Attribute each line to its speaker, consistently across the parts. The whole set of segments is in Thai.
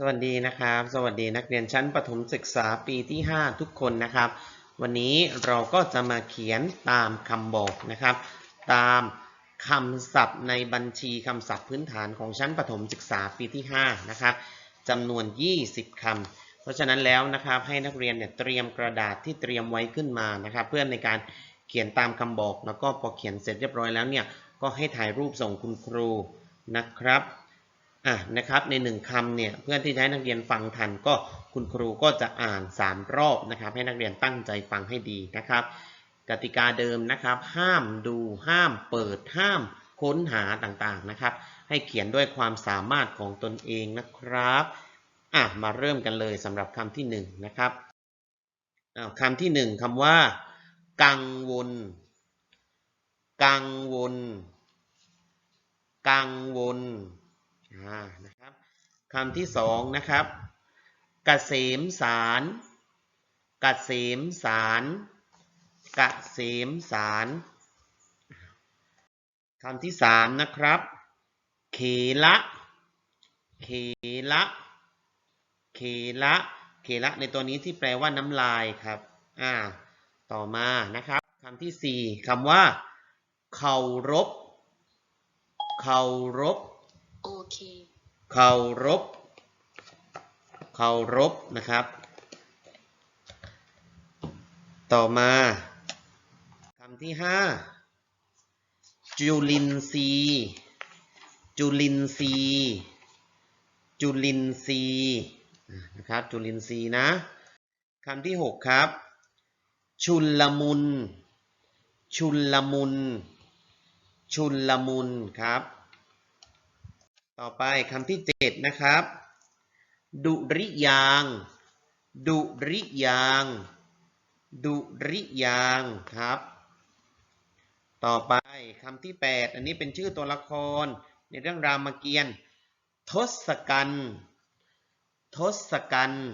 Speaker 1: สวัสดีนะครับ สวัสดีนักเรียนชั้นประถมศึกษาปีที่ 5 ทุกคนนะครับ วันนี้เราก็จะมาเขียนตามคำบอกนะครับ ตามคำศัพท์ในบัญชีคำศัพท์พื้นฐานของชั้นประถมศึกษาปีที่ 5 นะครับจำนวน 20 คำ เพราะฉะนั้นแล้วนะครับให้นักเรียนเนี่ยเตรียมกระดาษที่เตรียมไว้ขึ้นมานะครับ เพื่อในการเขียนตามคำบอก แล้วก็พอเขียนเสร็จเรียบร้อยแล้วเนี่ยก็ให้ถ่ายรูปส่งคุณครูนะครับ อะนะครับในหนึ่งคำเนี่ยเพื่อนที่ให้นักเรียนฟังทันก็คุณครูก็จะอ่าน 3 รอบนะครับ ให้นักเรียนตั้งใจฟังให้ดีนะครับ กติกาเดิมนะครับ ห้ามดูห้ามเปิดห้ามค้นหาต่างๆนะครับ ให้เขียนด้วยความสามารถของตนเองนะครับอะมาเริ่มกันเลยสำหรับคำที่1นะครับคำที่ 1คำว่า กังวล กังวล กังวล นะครับคำที่สองนะครับกเกษมสารกเกษมสารกเกษมสารคำที่สามนะครับเขละเขละเขละเขละในตัวนี้ที่แปลว่าน้ำลายครับอ่าต่อมานะครับคำที่สี่คำว่าเคารพเคารพ
Speaker 2: โอเค
Speaker 1: เคารพเคารพนะครับ ต่อมาคำที่ห้าจุลินทรีย์จุลินทรีย์จุลินทรีย์นะครับจุลินทรีย์นะคำที่หกครับ ชุลมุน ชุลมุน ชุลมุนครับ ต่อไปคำที่เจ็ดนะครับ ดุริยาง ดุริยาง ดุริยางครับ ต่อไปคำที่แปดอันนี้เป็นชื่อตัวละคร ในเรื่องรามเกียรติ์ทศกัณฐ์ทศกัณฐ์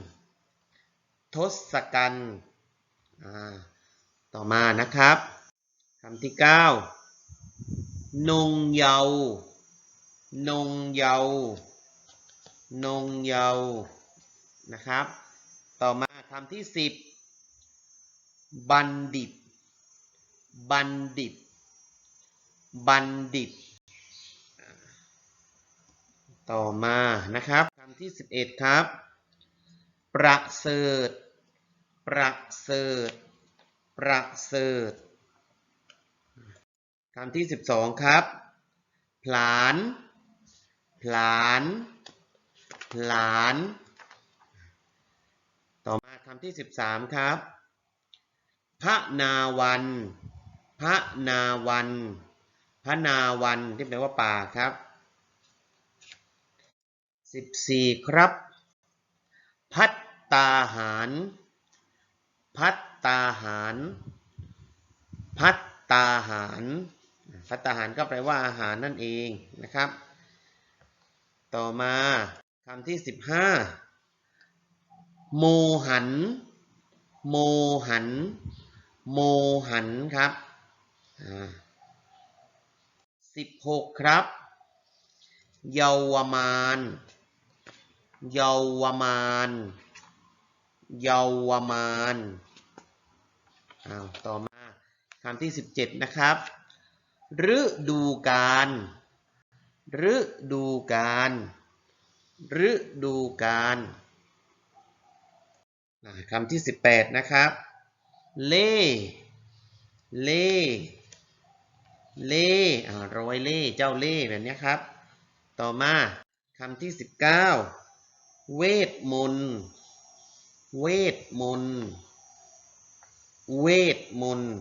Speaker 1: ทศกัณฐ์ต่อมานะครับคำที่เก้านงเยา นงเยา นงเยา นะครับ ต่อมาคำที่สิบบัณฑิต บัณฑิต บัณฑิต ต่อมา นะครับคำที่สิบเอ็ดครับ ประเสริฐ ประเสริฐ ประเสริฐคำที่สิบสองครับ ผลาน ผลานผลาน ต่อมาคำที่สิบสามครับ พระนาวัน พระนาวัน พระนาวันที่แปลว่าป่าครับสิบสี่ครับ พัตตาหาร พัตตาหาร พัตตาหาร พัตตาหารก็แปลว่าอาหารนั่นเองนะครับ ต่อมาคำที่สิบห้าโมหัน โมหัน โมหันครับสิบหกครับเยาวมานเยาวมานเยาวมานอ้าวต่อมาคำที่สิบเจ็ดนะครับฤดูกาล ฤดูกาลฤดูกาลคำที่สิบแปดนะครับ เล่ เล่ เล่อ่ารอยเล่ เจ้าเล่แบบนี้ครับ ต่อมาคำที่สิบเก้าเวทมนต์ เวทมนต์ เวทมนต์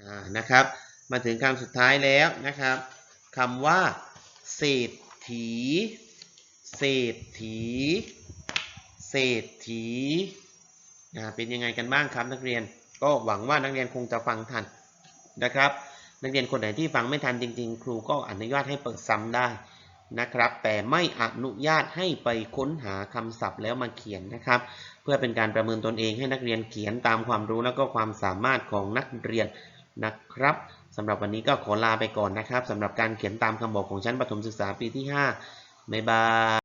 Speaker 1: อ่านะครับ มาถึงคำสุดท้ายแล้วนะครับคำว่าเศรษฐีเศรษฐีเศรษฐีอ่าเป็นยังไงกันบ้างครับนักเรียนก็หวังว่านักเรียนคงจะฟังทันนะครับ นักเรียนคนไหนที่ฟังไม่ทันจริง ๆ ครูก็อนุญาตให้เปิดซ้ำได้นะครับ แต่ไม่อนุญาตให้ไปค้นหาคำศัพท์แล้วมาเขียนนะครับ เพื่อเป็นการประเมินตนเองให้นักเรียนเขียนตามความรู้แล้วก็ความสามารถของนักเรียนนะครับ สำหรับวันนี้ก็ขอลาไปก่อนนะครับสำหรับการเขียนตามคำบอกของชั้นประถมศึกษาปีที่ 5 บ๊ายบาย